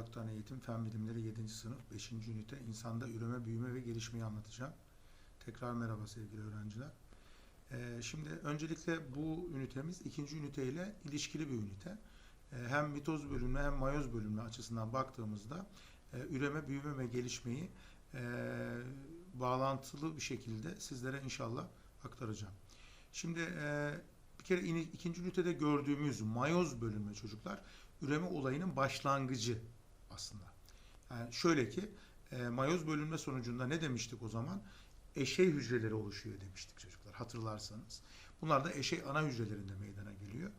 Uzaktan Eğitim Fen Bilimleri 7. sınıf 5. ünite insanda üreme, büyüme ve gelişmeyi anlatacağım. Tekrar merhaba sevgili öğrenciler. Ee, şimdi öncelikle bu ünitemiz ikinci ünite ile ilişkili bir ünite. Ee, hem mitoz bölümü hem mayoz bölümü açısından baktığımızda e, üreme, büyüme ve gelişmeyi e, bağlantılı bir şekilde sizlere inşallah aktaracağım. Şimdi e, bir kere ini- ikinci ünitede gördüğümüz mayoz bölümü çocuklar üreme olayının başlangıcı aslında. Yani şöyle ki e, mayoz bölünme sonucunda ne demiştik o zaman? Eşey hücreleri oluşuyor demiştik çocuklar hatırlarsanız. Bunlar da eşey ana hücrelerinde meydana geliyor.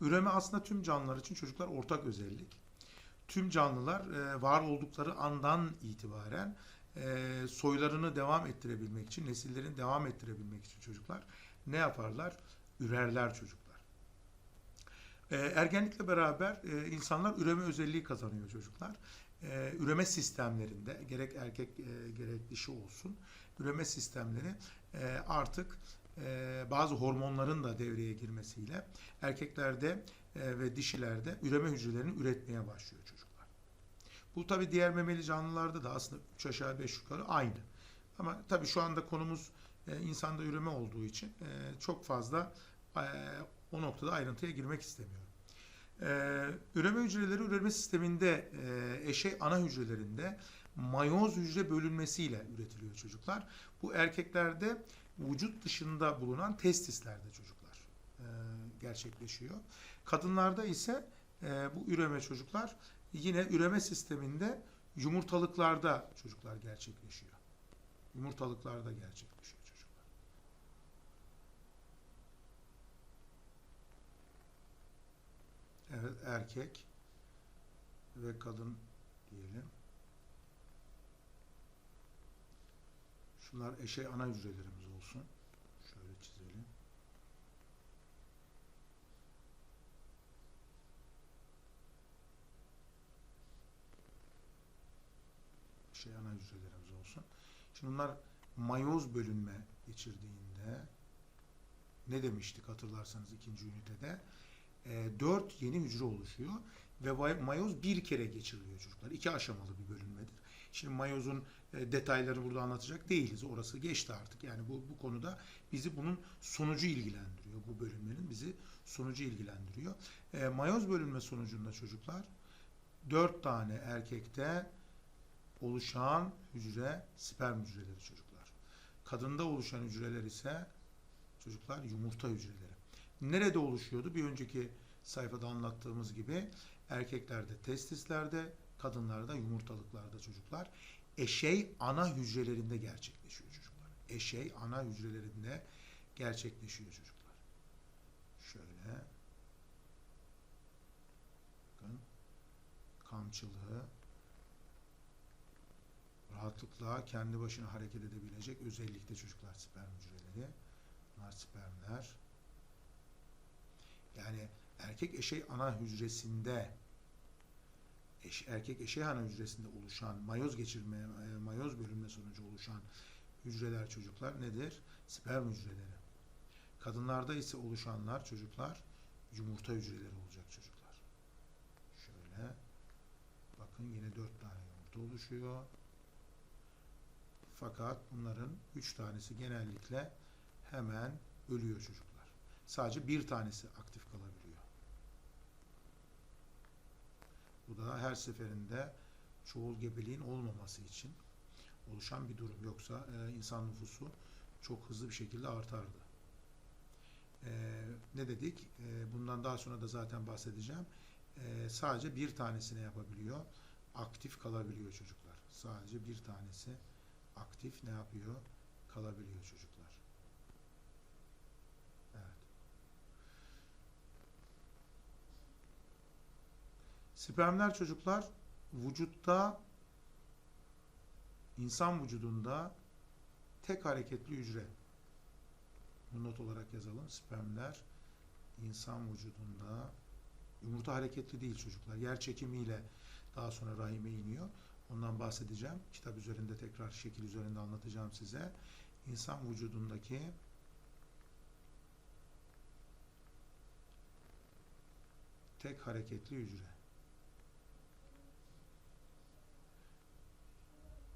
Üreme aslında tüm canlılar için çocuklar ortak özellik. Tüm canlılar e, var oldukları andan itibaren e, soylarını devam ettirebilmek için, nesillerini devam ettirebilmek için çocuklar ne yaparlar? Ürerler çocuklar. E, ergenlikle beraber e, insanlar üreme özelliği kazanıyor çocuklar. E, üreme sistemlerinde gerek erkek e, gerek dişi olsun üreme sistemleri e, artık bazı hormonların da devreye girmesiyle erkeklerde ve dişilerde üreme hücrelerini üretmeye başlıyor çocuklar. Bu tabi diğer memeli canlılarda da aslında 3 aşağı 5 yukarı aynı. Ama tabi şu anda konumuz insanda üreme olduğu için çok fazla o noktada ayrıntıya girmek istemiyorum. Ee, üreme hücreleri üreme sisteminde e, eşey ana hücrelerinde mayoz hücre bölünmesiyle üretiliyor çocuklar. Bu erkeklerde vücut dışında bulunan testislerde çocuklar e, gerçekleşiyor. Kadınlarda ise e, bu üreme çocuklar yine üreme sisteminde yumurtalıklarda çocuklar gerçekleşiyor. Yumurtalıklarda gerçekleşiyor çocuklar. Evet erkek ve kadın diyelim. Şunlar eşey ana hücrelerimiz olsun. Şöyle çizelim. Eşey ana hücrelerimiz olsun. Şimdi bunlar mayoz bölünme geçirdiğinde ne demiştik hatırlarsanız ikinci ünitede? E, 4 yeni hücre oluşuyor ve mayoz bir kere geçiriliyor çocuklar. İki aşamalı bir bölünmedir. Şimdi mayozun e, detayları burada anlatacak değiliz. Orası geçti artık. Yani bu, bu konuda bizi bunun sonucu ilgilendiriyor. Bu bölünmenin bizi sonucu ilgilendiriyor. E, mayoz bölünme sonucunda çocuklar 4 tane erkekte oluşan hücre sperm hücreleri çocuklar. Kadında oluşan hücreler ise çocuklar yumurta hücreleri. Nerede oluşuyordu? Bir önceki sayfada anlattığımız gibi erkeklerde testislerde, kadınlarda yumurtalıklarda çocuklar. Eşey ana hücrelerinde gerçekleşiyor çocuklar. Eşey ana hücrelerinde gerçekleşiyor çocuklar. Şöyle. Bakın. Kamçılığı rahatlıkla kendi başına hareket edebilecek özellikle çocuklar sperm hücreleri. Bunlar spermler. Yani erkek eşey ana hücresinde eş, erkek eşey ana hücresinde oluşan mayoz geçirme e, mayoz bölünme sonucu oluşan hücreler çocuklar nedir? Sperm hücreleri. Kadınlarda ise oluşanlar çocuklar yumurta hücreleri olacak çocuklar. Şöyle bakın yine dört tane yumurta oluşuyor. Fakat bunların üç tanesi genellikle hemen ölüyor çocuklar. Sadece bir tanesi aktif kalabiliyor. Bu da her seferinde çoğul gebeliğin olmaması için oluşan bir durum. Yoksa e, insan nüfusu çok hızlı bir şekilde artardı. E, ne dedik? E, bundan daha sonra da zaten bahsedeceğim. E, sadece bir tanesine yapabiliyor. Aktif kalabiliyor çocuklar. Sadece bir tanesi aktif ne yapıyor? Kalabiliyor çocuklar. Evet. Spermler çocuklar vücutta insan vücudunda tek hareketli hücre. Bu not olarak yazalım. Spermler insan vücudunda yumurta hareketli değil çocuklar. Yer çekimiyle daha sonra rahime iniyor. Ondan bahsedeceğim. Kitap üzerinde tekrar şekil üzerinde anlatacağım size. İnsan vücudundaki tek hareketli hücre.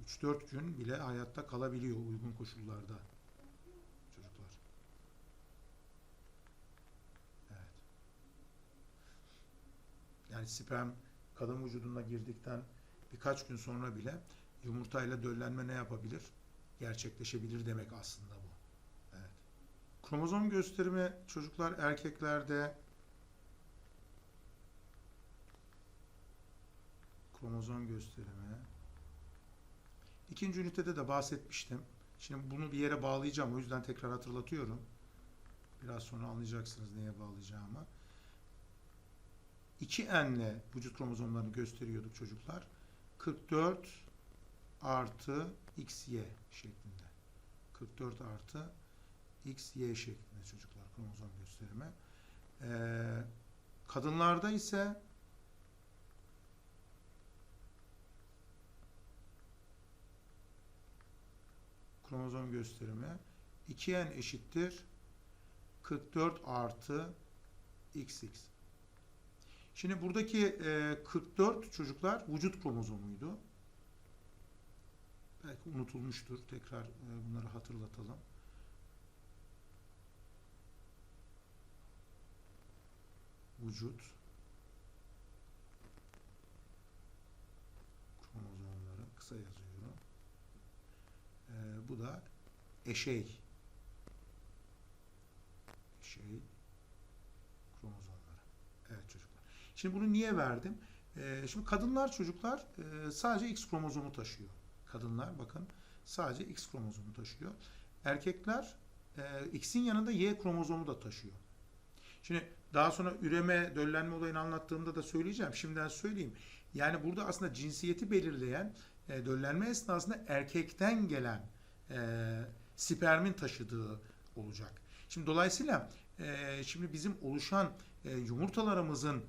3-4 gün bile hayatta kalabiliyor uygun koşullarda çocuklar. Evet. Yani sperm kadın vücuduna girdikten birkaç gün sonra bile yumurtayla döllenme ne yapabilir? Gerçekleşebilir demek aslında bu. Evet. Kromozom gösterimi çocuklar erkeklerde kromozom gösterimi İkinci ünitede de bahsetmiştim. Şimdi bunu bir yere bağlayacağım. O yüzden tekrar hatırlatıyorum. Biraz sonra anlayacaksınız neye bağlayacağımı. 2N'le vücut kromozomlarını gösteriyorduk çocuklar. 44 artı XY şeklinde. 44 artı XY şeklinde çocuklar kromozom gösterimi. Ee, kadınlarda ise kromozom gösterimi 2n eşittir 44 artı xx. Şimdi buradaki e, 44 çocuklar vücut kromozomuydu. Belki unutulmuştur. Tekrar e, bunları hatırlatalım. Vücut kromozomları kısa yazıyorum. Ee, bu da eşey. Eşey kromozomları. Evet çocuklar. Şimdi bunu niye verdim? Ee, şimdi kadınlar çocuklar e, sadece X kromozomu taşıyor. Kadınlar bakın sadece X kromozomu taşıyor. Erkekler e, X'in yanında Y kromozomu da taşıyor. Şimdi daha sonra üreme, döllenme olayını anlattığımda da söyleyeceğim. Şimdiden söyleyeyim. Yani burada aslında cinsiyeti belirleyen e, döllenme esnasında erkekten gelen e, spermin taşıdığı olacak. Şimdi dolayısıyla e, şimdi bizim oluşan e, yumurtalarımızın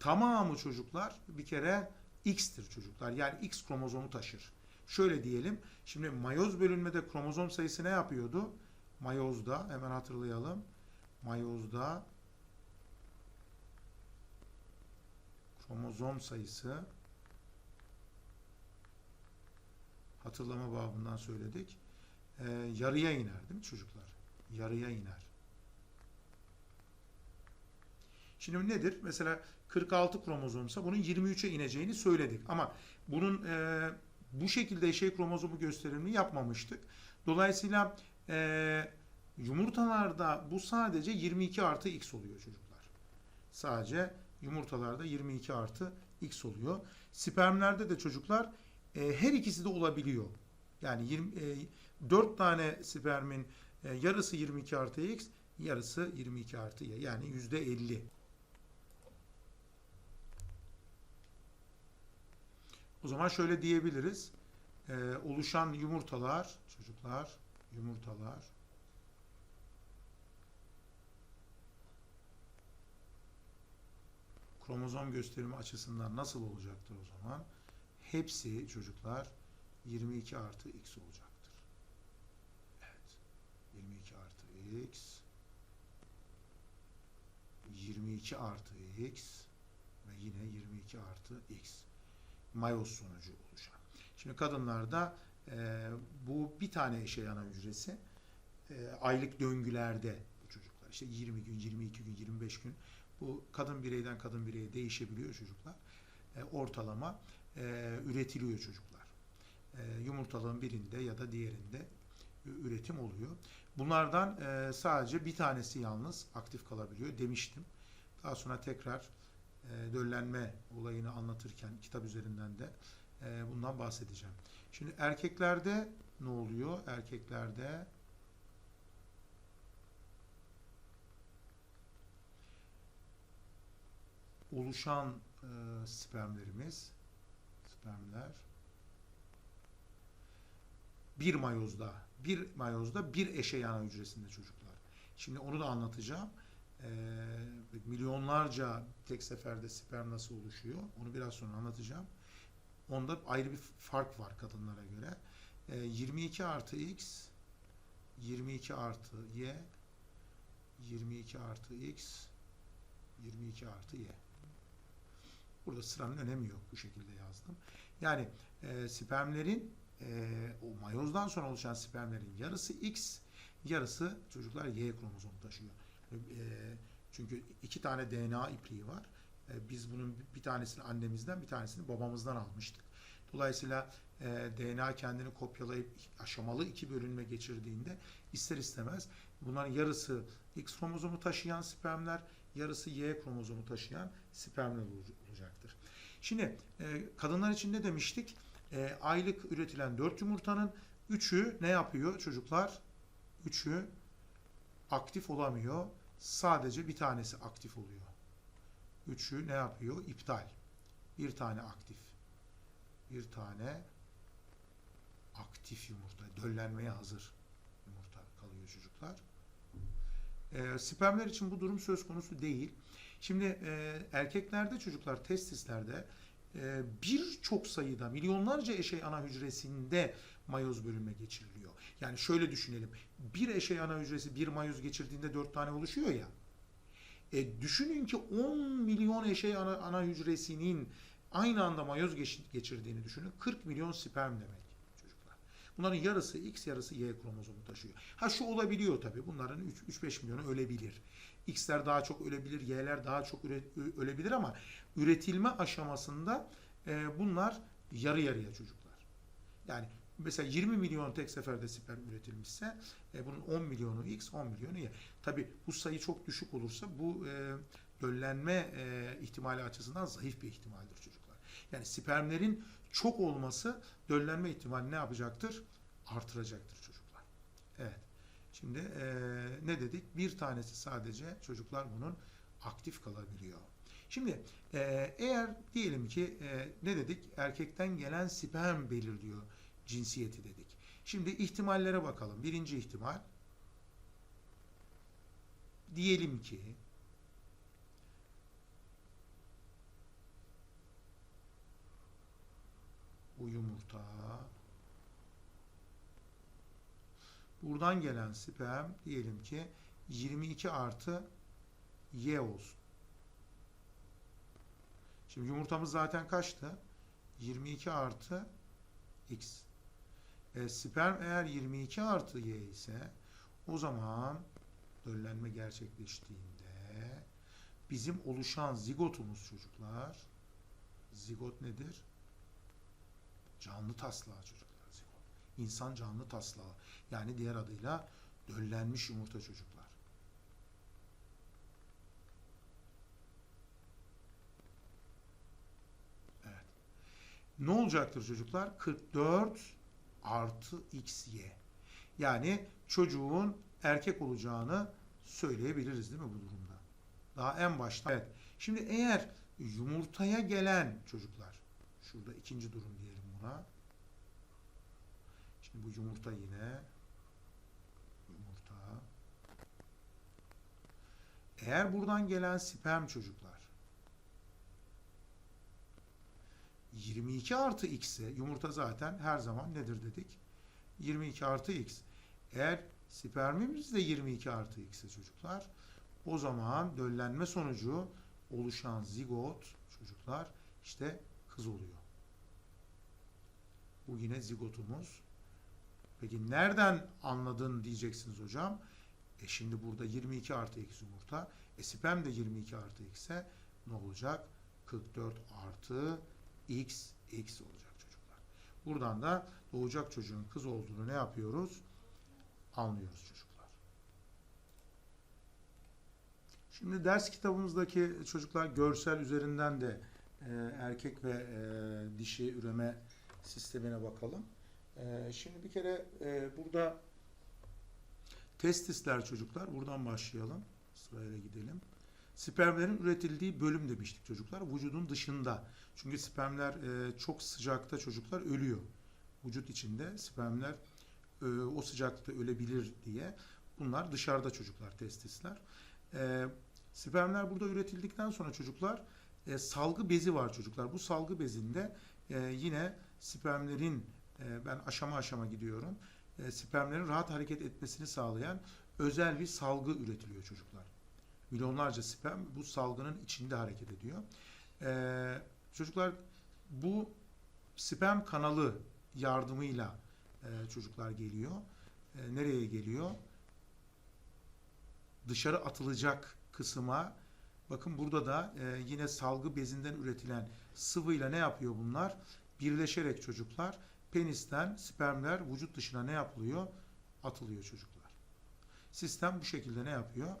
tamamı çocuklar bir kere X'tir çocuklar. Yani X kromozomu taşır. Şöyle diyelim. Şimdi mayoz bölünmede kromozom sayısı ne yapıyordu? Mayozda hemen hatırlayalım. Mayozda kromozom sayısı hatırlama babından söyledik. Ee, yarıya iner değil mi çocuklar? Yarıya iner. Şimdi nedir? Mesela 46 kromozomsa bunun 23'e ineceğini söyledik. Ama bunun e, bu şekilde eşey kromozomu gösterimini yapmamıştık. Dolayısıyla e, yumurtalarda bu sadece 22 artı x oluyor çocuklar. Sadece yumurtalarda 22 artı x oluyor. Spermlerde de çocuklar e, her ikisi de olabiliyor. Yani 20, e, 4 tane spermin e, yarısı 22 artı x, yarısı 22 artı y. Yani yüzde 50. O zaman şöyle diyebiliriz. E, oluşan yumurtalar, çocuklar, yumurtalar kromozom gösterimi açısından nasıl olacaktır o zaman? Hepsi çocuklar 22 artı x olacaktır. Evet. 22 artı x 22 artı x ve yine 22 artı x mayoz sonucu oluşan. Şimdi kadınlarda e, bu bir tane eşey ana hücresi e, aylık döngülerde bu çocuklar işte 20 gün, 22 gün, 25 gün bu kadın bireyden kadın bireye değişebiliyor çocuklar. E, ortalama e, üretiliyor çocuklar. E, yumurtalığın birinde ya da diğerinde üretim oluyor. Bunlardan e, sadece bir tanesi yalnız aktif kalabiliyor demiştim. Daha sonra tekrar e, döllenme olayını anlatırken kitap üzerinden de e, bundan bahsedeceğim. Şimdi erkeklerde ne oluyor? Erkeklerde oluşan e, spermlerimiz spermler bir mayozda bir mayozda bir eşey ana hücresinde çocuklar. Şimdi onu da anlatacağım. E, milyonlarca tek seferde sperm nasıl oluşuyor? Onu biraz sonra anlatacağım. Onda ayrı bir fark var kadınlara göre. E, 22 artı x 22 artı y 22 artı x 22 artı y. Burada sıranın önemi yok. Bu şekilde yazdım. Yani e, spermlerin e, o mayozdan sonra oluşan spermlerin yarısı X, yarısı çocuklar Y kromozomu taşıyor. E, çünkü iki tane DNA ipliği var. E, biz bunun bir tanesini annemizden, bir tanesini babamızdan almıştık. Dolayısıyla e, DNA kendini kopyalayıp aşamalı iki bölünme geçirdiğinde ister istemez bunların yarısı X kromozomu taşıyan spermler, yarısı Y kromozomu taşıyan spermler olacaktır. Şimdi e, kadınlar için ne demiştik? E, aylık üretilen 4 yumurtanın 3'ü ne yapıyor çocuklar? 3'ü aktif olamıyor. Sadece bir tanesi aktif oluyor. 3'ü ne yapıyor? İptal. Bir tane aktif. Bir tane aktif yumurta. Döllenmeye hazır yumurta kalıyor çocuklar. E, spermler için bu durum söz konusu değil. Şimdi e, erkeklerde çocuklar testislerde birçok sayıda milyonlarca eşey ana hücresinde mayoz bölünme geçiriliyor. Yani şöyle düşünelim. Bir eşey ana hücresi bir mayoz geçirdiğinde dört tane oluşuyor ya. E, düşünün ki 10 milyon eşey ana, ana hücresinin aynı anda mayoz geçirdiğini düşünün. 40 milyon sperm demek çocuklar. Bunların yarısı X yarısı Y kromozomu taşıyor. Ha şu olabiliyor tabii. Bunların 3-5 milyonu ölebilir. X'ler daha çok ölebilir, Y'ler daha çok ölebilir ama üretilme aşamasında e, bunlar yarı yarıya çocuklar. Yani mesela 20 milyon tek seferde sperm üretilmişse e, bunun 10 milyonu X, 10 milyonu Y. Tabi bu sayı çok düşük olursa bu e, döllenme e, ihtimali açısından zayıf bir ihtimaldir çocuklar. Yani spermlerin çok olması döllenme ihtimali ne yapacaktır? Artıracaktır çocuklar. Evet. Şimdi e, ne dedik? Bir tanesi sadece çocuklar bunun aktif kalabiliyor. Şimdi e, eğer diyelim ki e, ne dedik? Erkekten gelen sperm belirliyor cinsiyeti dedik. Şimdi ihtimallere bakalım. Birinci ihtimal diyelim ki bu yumurta buradan gelen sperm diyelim ki 22 artı Y olsun. Şimdi yumurtamız zaten kaçtı? 22 artı X. E, sperm eğer 22 artı Y ise o zaman döllenme gerçekleştiğinde bizim oluşan zigotumuz çocuklar zigot nedir? Canlı taslağı çocuklar. İnsan canlı taslağı. Yani diğer adıyla döllenmiş yumurta çocuklar. Evet. Ne olacaktır çocuklar? 44 artı xy. Yani çocuğun erkek olacağını söyleyebiliriz değil mi bu durumda? Daha en başta. Evet. Şimdi eğer yumurtaya gelen çocuklar, şurada ikinci durum diyelim buna. Şimdi bu yumurta yine yumurta. Eğer buradan gelen sperm çocuklar 22 artı x ise yumurta zaten her zaman nedir dedik? 22 artı x. Eğer spermimiz de 22 artı x ise çocuklar o zaman döllenme sonucu oluşan zigot çocuklar işte kız oluyor. Bu yine zigotumuz. Peki nereden anladın diyeceksiniz hocam. E şimdi burada 22 artı x yumurta. E sperm de 22 artı x ise ne olacak? 44 artı x x olacak çocuklar. Buradan da doğacak çocuğun kız olduğunu ne yapıyoruz? Anlıyoruz çocuklar. Şimdi ders kitabımızdaki çocuklar görsel üzerinden de e, erkek ve e, dişi üreme sistemine bakalım. E, şimdi bir kere e, burada testisler çocuklar. Buradan başlayalım. Sırayla gidelim. Spermlerin üretildiği bölüm demiştik çocuklar. Vücudun dışında. Çünkü spermler e, çok sıcakta çocuklar ölüyor. Vücut içinde spermler e, o sıcaklıkta ölebilir diye. Bunlar dışarıda çocuklar testisler. E, spermler burada üretildikten sonra çocuklar e, salgı bezi var çocuklar. Bu salgı bezinde e, yine spermlerin e, ben aşama aşama gidiyorum. E, spermlerin rahat hareket etmesini sağlayan özel bir salgı üretiliyor çocuklar. Milyonlarca sperm bu salgının içinde hareket ediyor. E, çocuklar bu sperm kanalı yardımıyla e, çocuklar geliyor. Nereye geliyor? Dışarı atılacak kısma bakın burada da e, yine salgı bezinden üretilen sıvıyla ne yapıyor bunlar? Birleşerek çocuklar penisten spermler vücut dışına ne yapılıyor? Atılıyor çocuklar. Sistem bu şekilde ne yapıyor?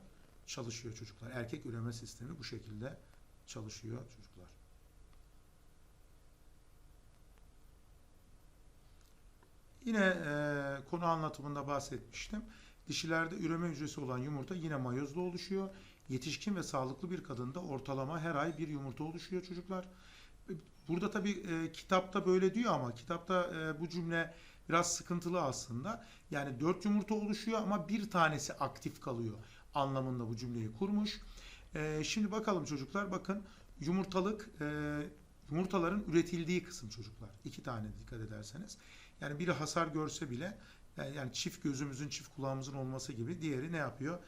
Çalışıyor çocuklar. Erkek üreme sistemi bu şekilde çalışıyor çocuklar. Yine e, konu anlatımında bahsetmiştim. Dişilerde üreme hücresi olan yumurta yine mayozla oluşuyor. Yetişkin ve sağlıklı bir kadında ortalama her ay bir yumurta oluşuyor çocuklar. Burada tabii e, kitapta böyle diyor ama kitapta e, bu cümle biraz sıkıntılı aslında. Yani dört yumurta oluşuyor ama bir tanesi aktif kalıyor anlamında bu cümleyi kurmuş. E, şimdi bakalım çocuklar bakın yumurtalık e, yumurtaların üretildiği kısım çocuklar. İki tane dikkat ederseniz. Yani biri hasar görse bile yani, yani çift gözümüzün çift kulağımızın olması gibi diğeri ne yapıyor?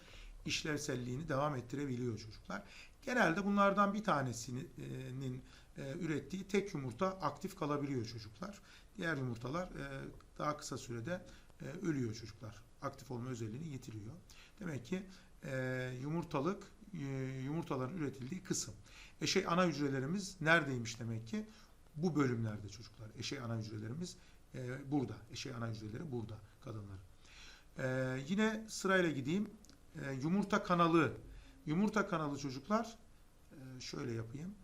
İşlevselliğini devam ettirebiliyor çocuklar. Genelde bunlardan bir tanesinin e, ürettiği tek yumurta aktif kalabiliyor çocuklar. Diğer yumurtalar e, daha kısa sürede e, ölüyor çocuklar. Aktif olma özelliğini yitiriyor. Demek ki yumurtalık yumurtaların üretildiği kısım. Eşey ana hücrelerimiz neredeymiş demek ki? Bu bölümlerde çocuklar. Eşey ana hücrelerimiz e, burada. Eşey ana hücreleri burada kadınların. E, yine sırayla gideyim. Yumurta kanalı. Yumurta kanalı çocuklar şöyle yapayım.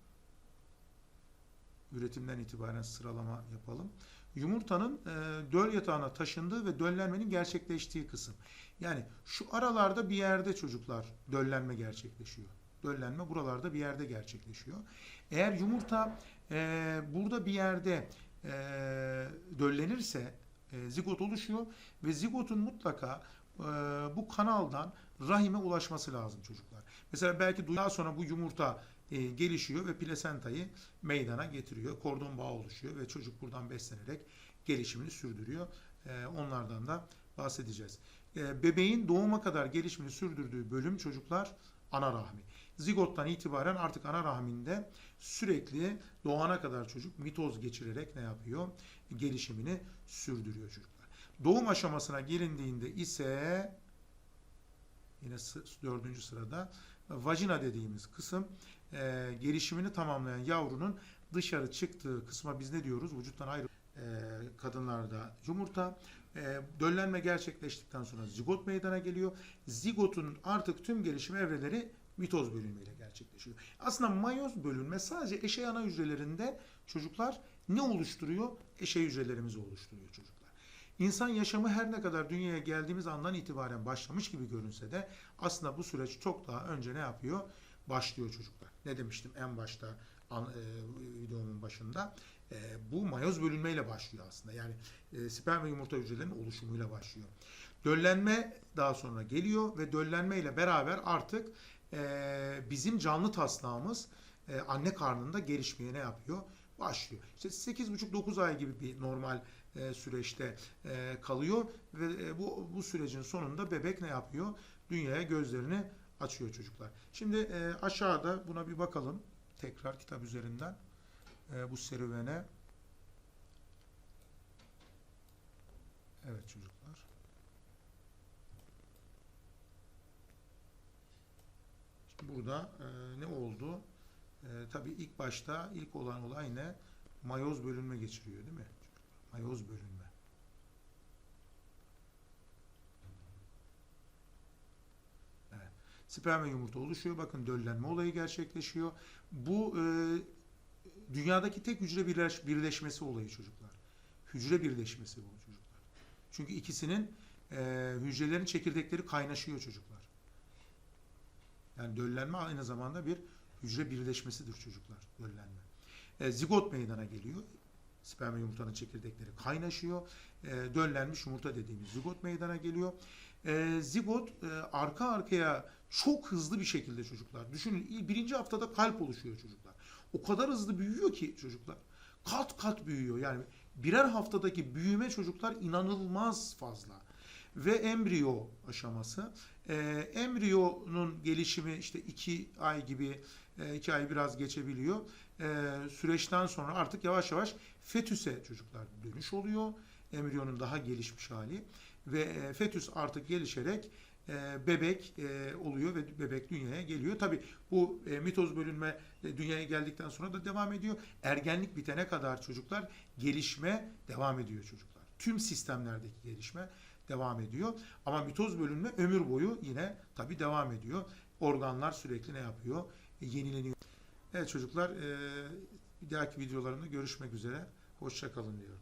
Üretimden itibaren sıralama yapalım. Yumurtanın e, döl yatağına taşındığı ve döllenmenin gerçekleştiği kısım. Yani şu aralarda bir yerde çocuklar döllenme gerçekleşiyor. Döllenme buralarda bir yerde gerçekleşiyor. Eğer yumurta e, burada bir yerde e, döllenirse e, zigot oluşuyor ve zigotun mutlaka e, bu kanaldan rahime ulaşması lazım çocuklar. Mesela belki daha sonra bu yumurta e, gelişiyor ve plasentayı meydana getiriyor. Kordon bağı oluşuyor ve çocuk buradan beslenerek gelişimini sürdürüyor. E, onlardan da bahsedeceğiz. E, bebeğin doğuma kadar gelişimini sürdürdüğü bölüm çocuklar ana rahmi. Zigottan itibaren artık ana rahminde sürekli doğana kadar çocuk mitoz geçirerek ne yapıyor? Gelişimini sürdürüyor çocuklar. Doğum aşamasına gelindiğinde ise yine dördüncü sırada vajina dediğimiz kısım e, gelişimini tamamlayan yavrunun dışarı çıktığı kısma biz ne diyoruz? Vücuttan ayrı e, kadınlarda yumurta e, döllenme gerçekleştikten sonra zigot meydana geliyor. Zigotun artık tüm gelişim evreleri mitoz bölünmeyle gerçekleşiyor. Aslında mayoz bölünme sadece eşey ana hücrelerinde çocuklar ne oluşturuyor? Eşey hücrelerimizi oluşturuyor çocuklar. İnsan yaşamı her ne kadar dünyaya geldiğimiz andan itibaren başlamış gibi görünse de aslında bu süreç çok daha önce ne yapıyor? Başlıyor çocuklar. Ne demiştim en başta an, e, videomun başında? E, bu mayoz bölünmeyle başlıyor aslında. Yani e, sperm ve yumurta hücrelerinin oluşumuyla başlıyor. Döllenme daha sonra geliyor ve döllenme ile beraber artık e, bizim canlı taslağımız e, anne karnında gelişmeye ne yapıyor? Başlıyor. İşte 8,5-9 ay gibi bir normal e, süreçte e, kalıyor ve e, bu bu sürecin sonunda bebek ne yapıyor? Dünyaya gözlerini açıyor çocuklar. Şimdi e, aşağıda buna bir bakalım tekrar kitap üzerinden e, bu serüvene. Evet çocuklar. Şimdi burada e, ne oldu? E, tabii ilk başta ilk olan olay ne? Mayoz bölünme geçiriyor değil mi? Mayoz bölünme. Evet. Sperm ve yumurta oluşuyor. Bakın döllenme olayı gerçekleşiyor. Bu e, dünyadaki tek hücre birleş, birleşmesi olayı çocuklar. Hücre birleşmesi bu çocuklar. Çünkü ikisinin e, hücrelerin çekirdekleri kaynaşıyor çocuklar. Yani döllenme aynı zamanda bir hücre birleşmesidir çocuklar. Döllenme. E, zigot meydana geliyor. Sperm ve yumurtanın çekirdekleri kaynaşıyor. E, döllenmiş yumurta dediğimiz zigot meydana geliyor. E, zigot e, arka arkaya çok hızlı bir şekilde çocuklar. Düşünün birinci haftada kalp oluşuyor çocuklar. O kadar hızlı büyüyor ki çocuklar. Kat kat büyüyor. Yani birer haftadaki büyüme çocuklar inanılmaz fazla. Ve embriyo aşaması. E, embriyonun gelişimi işte iki ay gibi E, iki ay biraz geçebiliyor. E, süreçten sonra artık yavaş yavaş fetüse çocuklar dönüş oluyor. Embriyonun daha gelişmiş hali ve e, fetüs artık gelişerek e, bebek e, oluyor ve bebek dünyaya geliyor. Tabi bu e, mitoz bölünme dünyaya geldikten sonra da devam ediyor. Ergenlik bitene kadar çocuklar gelişme devam ediyor çocuklar. Tüm sistemlerdeki gelişme devam ediyor. Ama mitoz bölünme ömür boyu yine tabi devam ediyor. Organlar sürekli ne yapıyor? Yenileniyor. Evet çocuklar bir dahaki videolarımda görüşmek üzere. Hoşça kalın diyorum.